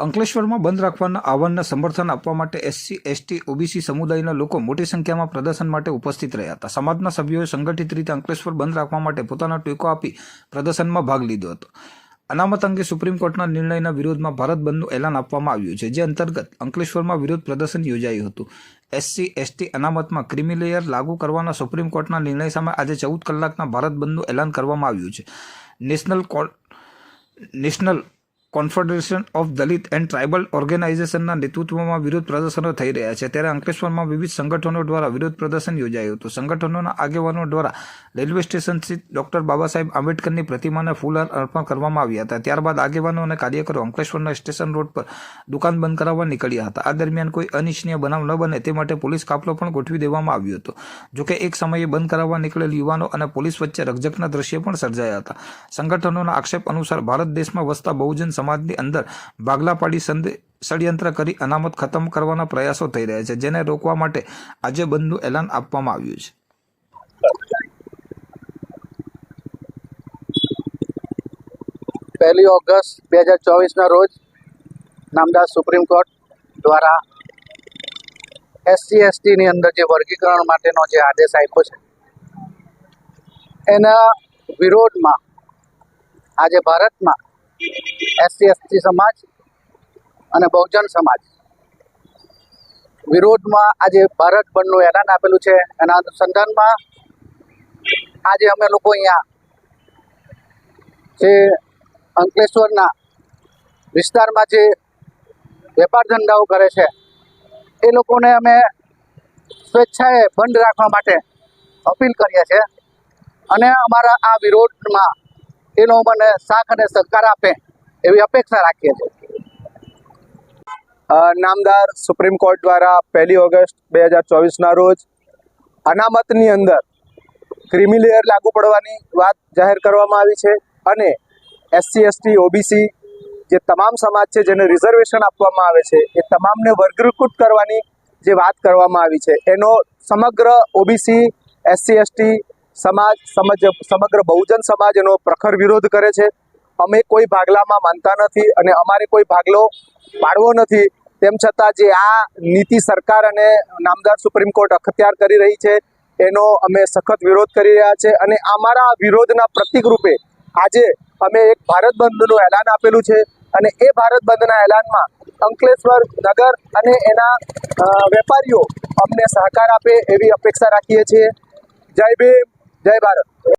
અંકલેશ્વરમાં બંધ રાખવાના આહવાનને સમર્થન આપવા માટે એસસી, એસટી, ઓબીસી સમુદાયના લોકો મોટી સંખ્યામાં પ્રદર્શન માટે ઉપસ્થિત રહ્યા હતા. સમાજના સભ્યોએ સંગઠિત રીતે અંકલેશ્વર બંધ રાખવા માટે પોતાનો ટેકો આપી પ્રદર્શનમાં ભાગ લીધો હતો. અનામત અંગે સુપ્રીમ કોર્ટના નિર્ણયના વિરોધમાં ભારત બંધનું એલાન આપવામાં આવ્યું છે, જે અંતર્ગત અંકલેશ્વરમાં વિરોધ પ્રદર્શન યોજાયું હતું. એસસી, એસટી અનામતમાં ક્રિમી લેયર લાગુ કરવાના સુપ્રીમ કોર્ટના નિર્ણય સામે આજે ચૌદ કલાકના ભારત બંધનું એલાન કરવામાં આવ્યું છે. National court national confederation of Dalit and tribal ઓર્ગેનાઇઝેશનના નેતૃત્વમાં વિરોધ પ્રદર્શનો થઈ રહ્યા છે. ત્યારે અંકલેશ્વરમાં વિવિધ સંગઠનો દ્વારા વિરોધ પ્રદર્શન યોજાયું હતું. સંગઠનોના આગેવાનો દ્વારા રેલવે સ્ટેશન સ્થિત ડોક્ટર બાબા સાહેબ આંબેડકરની પ્રતિમાને ફૂલહાર અર્પણ કરવામાં આવ્યા હતા. ત્યારબાદ આગેવાનો અને કાર્યકરો અંકલેશ્વરના સ્ટેશન રોડ પર દુકાન બંધ કરાવવા નીકળ્યા હતા. આ દરમિયાન કોઈ અનિચ્છનીય બનાવ ન બને તે માટે પોલીસ કાફલો પણ ગોઠવી દેવામાં આવ્યો હતો. જોકે એક સમયે બંધ કરાવવા નીકળેલ યુવાનો અને પોલીસ વચ્ચે રકઝકના દ્રશ્ય પણ સર્જાયા હતા. સંગઠનોના આક્ષેપ અનુસાર ભારત દેશમાં વસતા બહુજન સમાજની અંદર ભાગલા પાડી સંદે ષડયંત્ર કરી અનામત ખતમ કરવાના પ્રયાસો થઈ રહ્યા છે, જેને રોકવા માટે આજે બંધનું એલાન આપવામાં આવ્યું છે. પહેલી ઓગસ્ટ બે હજાર ચોવીસના રોજ નામદાસ સુપ્રીમ કોર્ટ દ્વારા એસસી, એસટીની અંદર જે વર્ગીકરણ માટેનો જે આદેશ આપ્યો છે, એના વિરોધમાં આજે ભારતમાં એસસી, એસટી સમાજ અને બહુજન સમાજ. વિરોધમાં આજે ભારત બંધનું એલાન આપેલું છે. એના અનુસંધાનમાં આજે અમે લોકો અહીંયા જે અંકલેશ્વરના વિસ્તારમાં જે વેપાર ધંધાઓ કરે છે, એ લોકોને અમે સ્વેચ્છાએ બંધ રાખવા માટે અપીલ કરીએ છીએ. અને અમારા આ વિરોધમાં એ લોકો મને સાથ અને સહકાર આપે એવી અપેક્ષા રાખીએ છીએ. નામદાર સુપ્રીમ કોર્ટ દ્વારા પહેલી ઓગસ્ટ બે હજાર ચોવીસના રોજ અનામતની અંદર ક્રિમી લેયર લાગુ પડવાની વાત જાહેર કરવામાં આવી છે અને એસસી, એસટી, ઓબીસી જે તમામ સમાજ છે જેને રિઝર્વેશન આપવામાં આવે છે એ તમામને વર્ગીકૃત કરવાની જે વાત કરવામાં આવી છે એનો સમગ્ર ઓબીસી, એસસી, એસટી સમાજ, સમજ, સમગ્ર બહુજન સમાજ એનો પ્રખર વિરોધ કરે છે. અમે કોઈ ભાગલામાં માનતા નથી અને અમારે કોઈ ભાગલો પાડવો નથી. તેમ છતાં જે આ નીતિ સરકાર અને નામદાર સુપ્રીમ કોર્ટ અખત્યાર કરી રહી છે, એનો અમે સખત વિરોધ કરી રહ્યા છે અને અમારા વિરોધના પ્રતિક રૂપે આજે અમે એક ભારત બંધનું એલાન આપેલું છે અને એ ભારત બંધના એલાનમાં અંકલેશ્વર નગર અને એના વેપારીઓ અમને સહકાર આપે એવી અપેક્ષા રાખીએ છીએ. જય ભીમ! જય ભારત